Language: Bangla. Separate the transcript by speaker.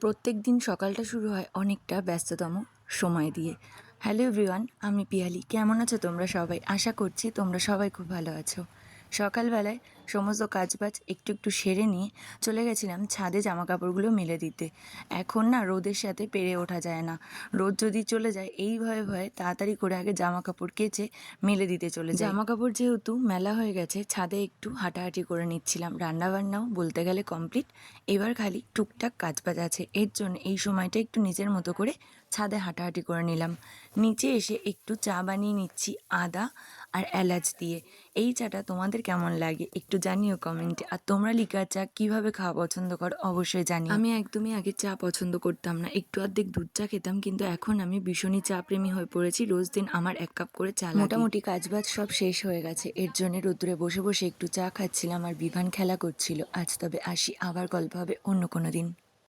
Speaker 1: প্রত্যেক দিন সকালটা শুরু হয় অনেকটা ব্যস্ততম সময় দিয়ে। হ্যালো এভরিওয়ান আমি পিয়ালি। কেমন আছো তোমরা সবাই? আশা করছি তোমরা সবাই খুব ভালো আছো। সকালবেলায় সমস্ত কাজবাজ একটু একটু সেরে নিয়ে চলে গেছিলাম ছাদে জামা কাপড়গুলো মেলে দিতে। এখন না রোদের সাথে পেরে ওঠা যায় না। রোদ যদি চলে যায়, এই ভয়ে ভয়ে তাড়াতাড়ি করে আগে জামা কাপড় কেচে মেলে দিতে চলে যায় জামা কাপড় যেহেতু মেলা হয়ে গেছে, ছাদে একটু হাঁটাহাঁটি করে নিচ্ছিলাম। রান্নাবান্নাও বলতে গেলে কমপ্লিট। এবার খালি টুকটাক কাজবাজ আছে। এর জন্য এই সময়টা একটু নিজের মতো করে ছাদে হাঁটাহাঁটি করে নিলাম। নিচে এসে একটু চা বানিয়ে নিচ্ছি, আদা আর এলাচ দিয়ে। এই চাটা তোমাদের কেমন লাগে একটু জানিও কমেন্টে আর তোমরা লিকার চা কীভাবে খাওয়া পছন্দ করো অবশ্যই জানি আমি একদমই আগে চা পছন্দ করতাম না। একটু অর্ধেক দুধ চা খেতাম কিন্তু এখন আমি ভীষণই চা প্রেমী হয়ে পড়েছি। রোজ দিন আমার এক কাপ করে চা। মোটামুটি কাজবাজ সব শেষ হয়ে গেছে। এর জন্য রোদ্দুরে বসে বসে একটু চা খাচ্ছিলাম আর বিভান খেলা করছিল। আজ তবে আসি আবার গল্প হবে অন্য কোনো দিন।